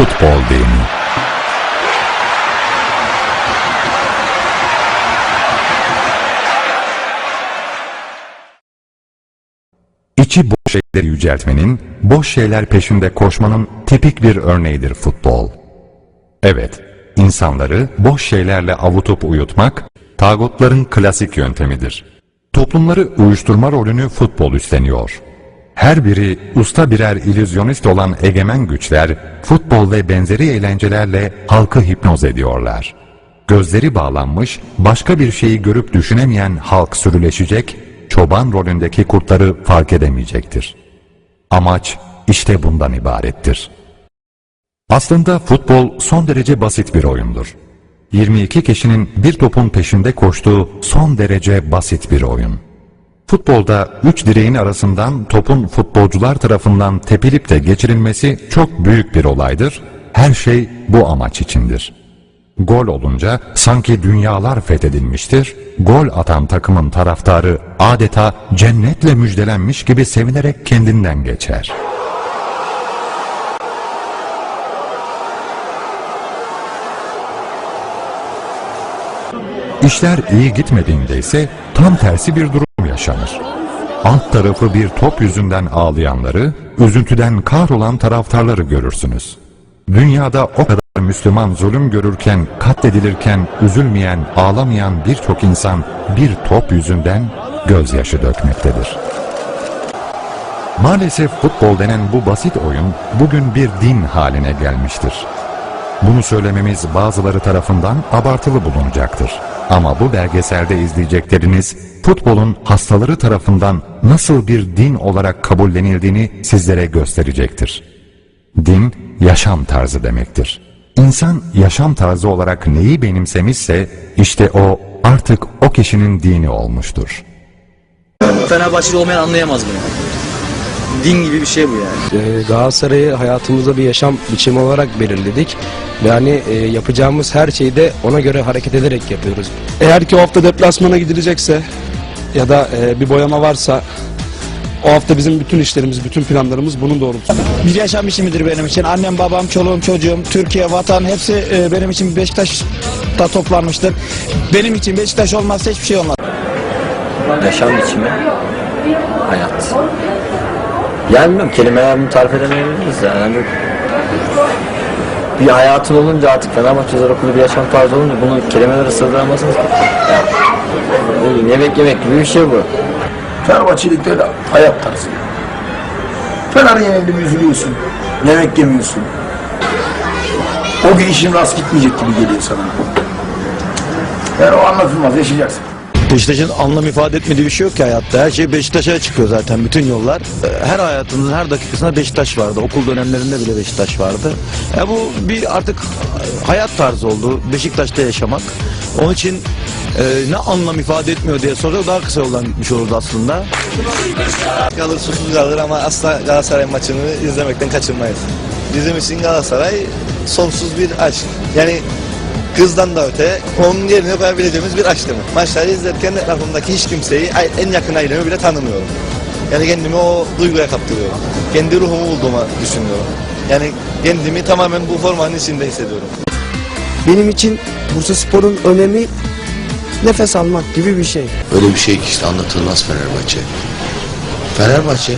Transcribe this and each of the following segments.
futbol değil mi? İçi boş şeyleri yüceltmenin, boş şeyler peşinde koşmanın tipik bir örneğidir futbol. Evet, insanları boş şeylerle avutup uyutmak, tağutların klasik yöntemidir. Toplumları uyuşturma rolünü futbol üstleniyor. Her biri usta birer illüzyonist olan egemen güçler, futbol ve benzeri eğlencelerle halkı hipnoz ediyorlar. Gözleri bağlanmış, başka bir şeyi görüp düşünemeyen halk sürüleşecek, çoban rolündeki kurtları fark edemeyecektir. Amaç işte bundan ibarettir. Aslında futbol son derece basit bir oyundur. 22 kişinin bir topun peşinde koştuğu son derece basit bir oyun. Futbolda 3 direğin arasından topun futbolcular tarafından tepilip de geçirilmesi çok büyük bir olaydır. Her şey bu amaç içindir. Gol olunca sanki dünyalar fethedilmiştir. Gol atan takımın taraftarı adeta cennetle müjdelenmiş gibi sevinerek kendinden geçer. İşler iyi gitmediğinde ise tam tersi bir durum. Alt tarafı bir top yüzünden ağlayanları, üzüntüden kahrolan taraftarları görürsünüz. Dünyada o kadar Müslüman zulüm görürken, katledilirken üzülmeyen, ağlamayan birçok insan bir top yüzünden gözyaşı dökmektedir. Maalesef futbol denen bu basit oyun bugün bir din haline gelmiştir. Bunu söylememiz bazıları tarafından abartılı bulunacaktır. Ama bu belgeselde izleyecekleriniz futbolun hastaları tarafından nasıl bir din olarak kabullenildiğini sizlere gösterecektir. Din, yaşam tarzı demektir. İnsan yaşam tarzı olarak neyi benimsemişse işte o artık o kişinin dini olmuştur. Fenerbahçeli olmayan anlayamaz bunu. Din gibi bir şey bu yani. Ee, Galatasaray'ı hayatımızda bir yaşam biçimi olarak belirledik. Ve hani e, yapacağımız her şeyi de ona göre hareket ederek yapıyoruz. Eğer ki o hafta deplasmana gidilecekse ya da e, bir boyama varsa o hafta bizim bütün işlerimiz, bütün planlarımız bunun doğrultusunda. bir yaşam biçimidir benim için. Annem, babam, çoluğum, çocuğum, Türkiye, vatan hepsi e, benim için Beşiktaş'ta toplanmıştır. Benim için Beşiktaş olmazsa hiçbir şey olmaz. Yaşam biçimi, hayat. Yani bilmiyorum kelimelerle tarif edemeyebiliriz yani. Bir hayatın olunca artık Fenerbahçe özel okulu bir yaşam tarzı olunca bunu kelimelere sığdıramazsınız. Yani, yemek yemek gibi bir şey bu. Fenerbahçelikte de hayat tarzı. Fener yenildi mi üzülüyorsun. Yemek yemiyorsun. O gün işin rast gitmeyecek gibi geliyor sana. Yani o anlatılmaz, yaşayacaksın. Beşiktaş'ın anlam ifade etmediği bir şey yok ki hayatta. Her şey Beşiktaş'a çıkıyor zaten bütün yollar. Ee, Her hayatımızın her dakikasında Beşiktaş vardı. Okul dönemlerinde bile Beşiktaş vardı. Ya bu bir artık hayat tarzı oldu. Beşiktaş'ta yaşamak. Onun için e, ne anlam ifade etmiyor diye soruyor daha kısa yoldan gitmiş olurdu aslında. kalır susuz kalır ama asla Galatasaray maçını izlemekten kaçınmayız. Bizim için Galatasaray sonsuz bir aşk. Yani kızdan da öte onun yerine koyabileceğimiz bir aşk demek. Maçları izlerken etrafımdaki hiç kimseyi en yakın ailemi bile tanımıyorum. Yani kendimi o duyguya kaptırıyorum. Kendi ruhumu bulduğumu düşünüyorum. Yani kendimi tamamen bu formanın içinde hissediyorum. Benim için Bursa Spor'un önemi nefes almak gibi bir şey. Öyle bir şey ki işte anlatılmaz Fenerbahçe. Fenerbahçe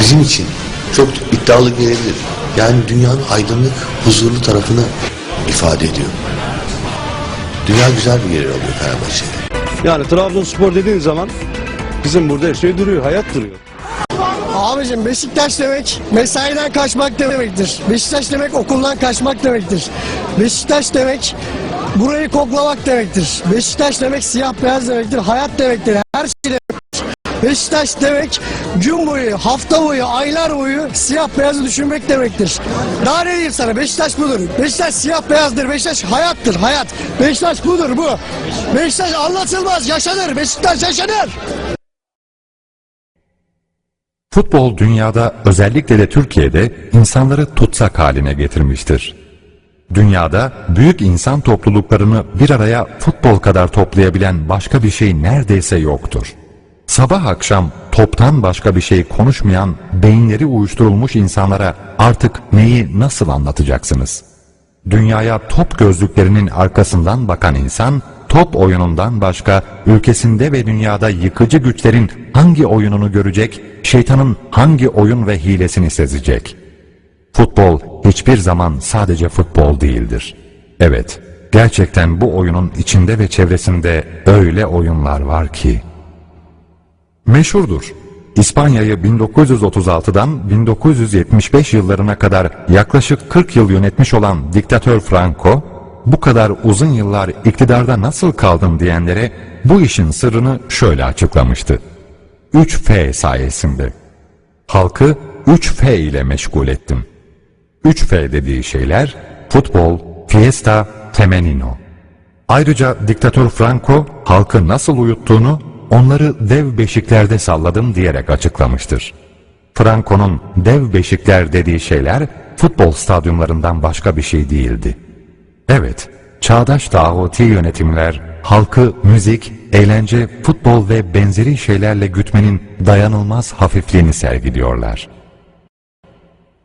bizim için çok iddialı gelebilir. Yani dünyanın aydınlık, huzurlu tarafını ifade ediyor. Dünya güzel bir yer alıyor Fenerbahçe. Yani Trabzonspor dediğin zaman bizim burada her şey duruyor, hayat duruyor. Abicim Beşiktaş demek mesaiden kaçmak demektir. Beşiktaş demek okuldan kaçmak demektir. Beşiktaş demek burayı koklamak demektir. Beşiktaş demek siyah beyaz demektir. Hayat demektir. Her şey demektir. Beşiktaş demek gün boyu, hafta boyu, aylar boyu siyah beyazı düşünmek demektir. Daha ne diyeyim sana? Beşiktaş budur. Beşiktaş siyah beyazdır. Beşiktaş hayattır. Hayat. Beşiktaş budur bu. Beşiktaş anlatılmaz. Yaşanır. Beşiktaş yaşanır. Futbol dünyada özellikle de Türkiye'de insanları tutsak haline getirmiştir. Dünyada büyük insan topluluklarını bir araya futbol kadar toplayabilen başka bir şey neredeyse yoktur. Sabah akşam toptan başka bir şey konuşmayan, beyinleri uyuşturulmuş insanlara artık neyi nasıl anlatacaksınız? Dünyaya top gözlüklerinin arkasından bakan insan, top oyunundan başka ülkesinde ve dünyada yıkıcı güçlerin hangi oyununu görecek, şeytanın hangi oyun ve hilesini sezecek? Futbol hiçbir zaman sadece futbol değildir. Evet, gerçekten bu oyunun içinde ve çevresinde öyle oyunlar var ki. Meşhurdur. İspanya'yı 1936'dan 1975 yıllarına kadar yaklaşık 40 yıl yönetmiş olan diktatör Franco, bu kadar uzun yıllar iktidarda nasıl kaldın diyenlere bu işin sırrını şöyle açıklamıştı. 3F sayesinde. Halkı 3F ile meşgul ettim. 3F dediği şeyler futbol, fiesta, femenino. Ayrıca diktatör Franco halkı nasıl uyuttuğunu onları dev beşiklerde salladım diyerek açıklamıştır. Franco'nun dev beşikler dediği şeyler futbol stadyumlarından başka bir şey değildi. Evet, çağdaş tağuti yönetimler halkı müzik, eğlence, futbol ve benzeri şeylerle gütmenin dayanılmaz hafifliğini sergiliyorlar.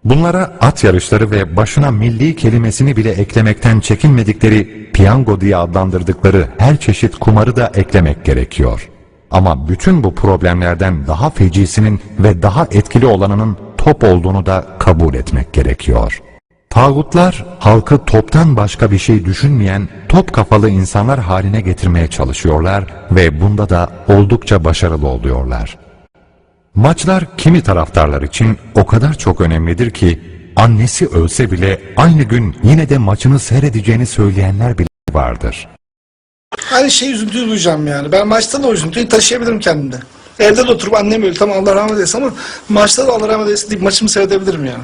Bunlara at yarışları ve başına milli kelimesini bile eklemekten çekinmedikleri piyango diye adlandırdıkları her çeşit kumarı da eklemek gerekiyor. Ama bütün bu problemlerden daha fecisinin ve daha etkili olanının top olduğunu da kabul etmek gerekiyor. Tağutlar halkı toptan başka bir şey düşünmeyen top kafalı insanlar haline getirmeye çalışıyorlar ve bunda da oldukça başarılı oluyorlar. Maçlar kimi taraftarlar için o kadar çok önemlidir ki annesi ölse bile aynı gün yine de maçını seyredeceğini söyleyenler bile vardır. Aynı şey üzüntüyü duyacağım yani. Ben maçta da üzüntüyü taşıyabilirim kendimde. Evde de oturup annem öyle tamam Allah rahmet eylesin ama maçta da Allah rahmet eylesin deyip maçımı seyredebilirim yani.